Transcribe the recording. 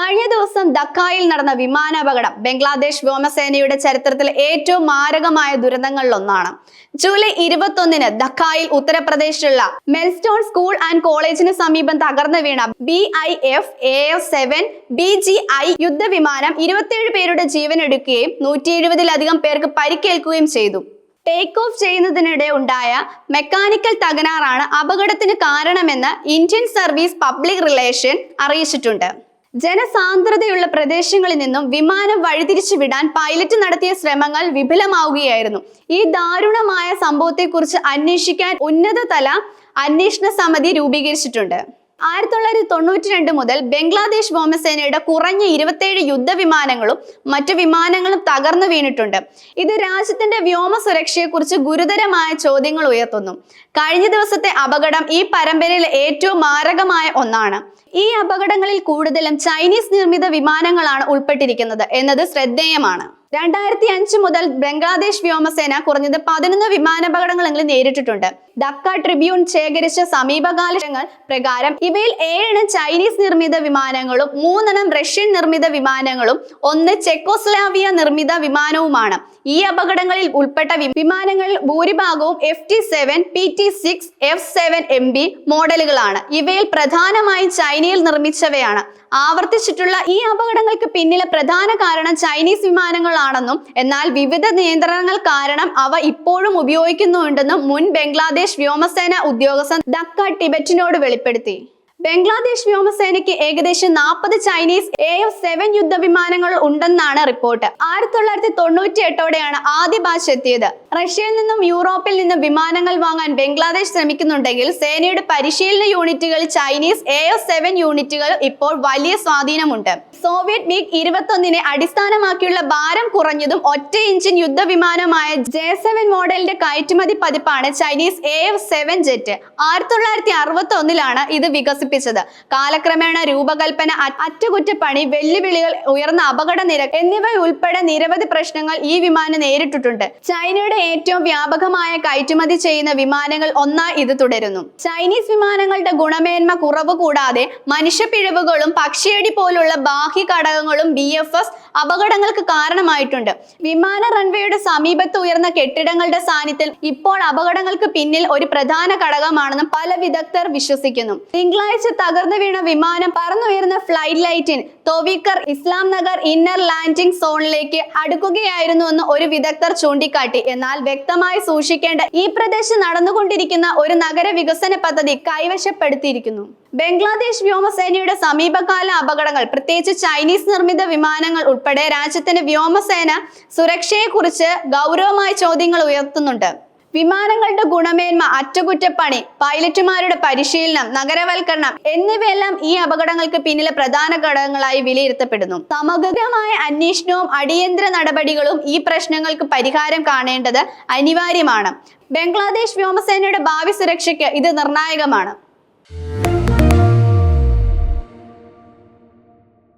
കഴിഞ്ഞ ദിവസം ദക്കായിൽ നടന്ന വിമാനാപകടം ബംഗ്ലാദേശ് വ്യോമസേനയുടെ ചരിത്രത്തിൽ ഏറ്റവും മാരകമായ ദുരന്തങ്ങളിലൊന്നാണ്. ജൂലൈ ഇരുപത്തൊന്നിന് ദക്കായിൽ ഉത്തർപ്രദേശിലുള്ള മെൽസ്റ്റോൺ സ്കൂൾ ആൻഡ് കോളേജിന് സമീപം തകർന്നു വീണ B I F A F seven B G I യുദ്ധവിമാനം ഇരുപത്തിയേഴ് പേരുടെ ജീവൻ എടുക്കുകയും നൂറ്റി എഴുപതിലധികം പേർക്ക് പരിക്കേൽക്കുകയും ചെയ്തു. ടേക്ക് ഓഫ് ചെയ്യുന്നതിനിടെ ഉണ്ടായ മെക്കാനിക്കൽ തകരാറാണ് അപകടത്തിന് കാരണമെന്ന് ഇന്ത്യൻ സർവീസ് പബ്ലിക് റിലേഷൻ അറിയിച്ചിട്ടുണ്ട്. ജനസാന്ദ്രതയുള്ള പ്രദേശങ്ങളിൽ നിന്നും വിമാനം വഴിതിരിച്ചു വിടാൻ പൈലറ്റ് നടത്തിയ ശ്രമങ്ങൾ വിഫലമാവുകയായിരുന്നു ഈ ദാരുണമായ സംഭവത്തെക്കുറിച്ച് അന്വേഷിക്കാൻ ഉന്നതതല അന്വേഷണ സമിതി രൂപീകരിച്ചിട്ടുണ്ട്. ആയിരത്തി തൊള്ളായിരത്തി തൊണ്ണൂറ്റി രണ്ട് മുതൽ ബംഗ്ലാദേശ് വ്യോമസേനയുടെ കുറഞ്ഞ ഇരുപത്തേഴ് യുദ്ധവിമാനങ്ങളും മറ്റു വിമാനങ്ങളും തകർന്നു വീണിട്ടുണ്ട്. ഇത് രാജ്യത്തിന്റെ വ്യോമ സുരക്ഷയെക്കുറിച്ച് ഗുരുതരമായ ചോദ്യങ്ങൾ ഉയർത്തുന്നു. കഴിഞ്ഞ ദിവസത്തെ അപകടം ഈ പരമ്പരയിൽ ഏറ്റവും മാരകമായ ഒന്നാണ്. ഈ അപകടങ്ങളിൽ കൂടുതലും ചൈനീസ് നിർമ്മിത വിമാനങ്ങളാണ് ഉൾപ്പെട്ടിരിക്കുന്നത് എന്നത് ശ്രദ്ധേയമാണ്. രണ്ടായിരത്തി അഞ്ച് മുതൽ ബംഗ്ലാദേശ് വ്യോമസേന കുറഞ്ഞത് പതിനൊന്ന് വിമാനാപകടങ്ങളെങ്കിലും നേരിട്ടിട്ടുണ്ട്. ഡക്ക ട്രിബ്യൂൺ ശേഖരിച്ച സമീപകാലങ്ങൾ പ്രകാരം ഇവയിൽ ഏഴെണ്ണം ചൈനീസ് നിർമ്മിത വിമാനങ്ങളും മൂന്നെണ്ണം റഷ്യൻ നിർമ്മിത വിമാനങ്ങളും ഒന്ന് ചെക്കോസ്ലാവിയ നിർമ്മിത വിമാനവുമാണ്. ഈ അപകടങ്ങളിൽ ഉൾപ്പെട്ട വിമാനങ്ങളിൽ ഭൂരിഭാഗവും F T seven P T six F seven M B മോഡലുകളാണ്. ഇവയിൽ പ്രധാനമായും ചൈനയിൽ നിർമ്മിച്ചവയാണ്. ആവർത്തിച്ചിട്ടുള്ള ഈ അപകടങ്ങൾക്ക് പിന്നിലെ പ്രധാന കാരണം ചൈനീസ് വിമാനങ്ങളാണെന്നും എന്നാൽ വിവിധ നിയന്ത്രണങ്ങൾ കാരണം അവ ഇപ്പോഴും ഉപയോഗിക്കുന്നുണ്ടെന്നും മുൻ ബംഗ്ലാദേശ് വ്യോമസേന ഉദ്യോഗസ്ഥൻ ദക്ക ടിബറ്റിനോട് വെളിപ്പെടുത്തി. ബംഗ്ലാദേശ് വ്യോമസേനയ്ക്ക് ഏകദേശം നാൽപ്പത് ചൈനീസ് എ എഫ് സെവൻ യുദ്ധവിമാനങ്ങൾ ഉണ്ടെന്നാണ് റിപ്പോർട്ട്. ആയിരത്തി തൊള്ളായിരത്തി തൊണ്ണൂറ്റി എട്ടോടെയാണ് ആദ്യ ബാച്ച് എത്തിയത്. റഷ്യയിൽ നിന്നും യൂറോപ്പിൽ നിന്നും വിമാനങ്ങൾ വാങ്ങാൻ ബംഗ്ലാദേശ് ശ്രമിക്കുന്നുണ്ടെങ്കിൽ സേനയുടെ പരിശീലന യൂണിറ്റുകൾ ചൈനീസ് എ എഫ് സെവൻ യൂണിറ്റുകൾ ഇപ്പോൾ വലിയ സ്വാധീനമുണ്ട്. സോവിയറ്റ് മിഗ് ഇരുപത്തൊന്നിനെ അടിസ്ഥാനമാക്കിയുള്ള ഭാരം കുറഞ്ഞതും ഒറ്റ എഞ്ചിൻ യുദ്ധവിമാനമായ ജെ സെവൻ മോഡലിന്റെ കയറ്റുമതി പതിപ്പാണ് Chinese A F seven jet. ആയിരത്തി തൊള്ളായിരത്തി അറുപത്തി ഒന്നിലാണ് ഇത് വികസിപ്പിച്ചത്. കാലക്രമേണ രൂപകൽപ്പന അറ്റകുറ്റപ്പണി വെല്ലുവിളികൾ ഉയർന്ന അപകട നിരക്ക് എന്നിവ ഉൾപ്പെടെ നിരവധി പ്രശ്നങ്ങൾ ഈ വിമാനം നേരിട്ടിട്ടുണ്ട്. ചൈനയുടെ ഏറ്റവും വ്യാപകമായ കയറ്റുമതി ചെയ്യുന്ന വിമാനങ്ങൾ ഒന്നായി ഇത് തുടരുന്നു. ചൈനീസ് വിമാനങ്ങളുടെ ഗുണമേന്മ കുറവ് കൂടാതെ മനുഷ്യപ്പിഴവുകളും പക്ഷിയടി പോലുള്ള ബാഹ്യ ഘടകങ്ങളും ബി എഫ് എസ് അപകടങ്ങൾക്ക് കാരണമായിട്ടുണ്ട്. വിമാന റൺവേയുടെ സമീപത്ത് ഉയർന്ന കെട്ടിടങ്ങളുടെ സാന്നിധ്യത്തിൽ ഇപ്പോൾ അപകടങ്ങൾക്ക് പിന്നിൽ ഒരു പ്രധാന ഘടകമാണെന്നും പല വിദഗ്ധർ വിശ്വസിക്കുന്നു. തിങ്കളാഴ്ച തകർന്നു വീണ വിമാനം പറന്നുയർന്ന ഫ്ലൈറ്റ് ലൈറ്റിൻ തോവിക്കർ ഇസ്ലാം നഗർ ഇന്നർ ലാൻഡിംഗ് സോണിലേക്ക് അടുക്കുകയായിരുന്നുവെന്ന് ഒരു വിദഗ്ധർ ചൂണ്ടിക്കാട്ടി. എന്നാൽ വ്യക്തമായി സൂക്ഷിക്കേണ്ട ഈ പ്രദേശം നടന്നുകൊണ്ടിരിക്കുന്ന ഒരു നഗര വികസന പദ്ധതി കൈവശപ്പെടുത്തിയിരിക്കുന്നു. ബംഗ്ലാദേശ് വ്യോമസേനയുടെ സമീപകാല അപകടങ്ങൾ പ്രത്യേകിച്ച് ചൈനീസ് നിർമ്മിത വിമാനങ്ങൾ ഉൾപ്പെടെ രാജ്യത്തിന്റെ വ്യോമസേന സുരക്ഷയെക്കുറിച്ച് ഗൗരവമായ ചോദ്യങ്ങൾ ഉയർത്തുന്നുണ്ട്. വിമാനങ്ങളുടെ ഗുണമേന്മ അറ്റകുറ്റപ്പണി പൈലറ്റുമാരുടെ പരിശീലനം നഗരവൽക്കരണം എന്നിവയെല്ലാം ഈ അപകടങ്ങൾക്ക് പിന്നിലെ പ്രധാന ഘടകങ്ങളായി വിലയിരുത്തപ്പെടുന്നു. സമഗ്രമായ അന്വേഷണവും അടിയന്തര നടപടികളും ഈ പ്രശ്നങ്ങൾക്ക് പരിഹാരം കാണേണ്ടത് അനിവാര്യമാണ്. ബംഗ്ലാദേശ് വ്യോമസേനയുടെ ഭാവി സുരക്ഷയ്ക്ക് ഇത് നിർണായകമാണ്.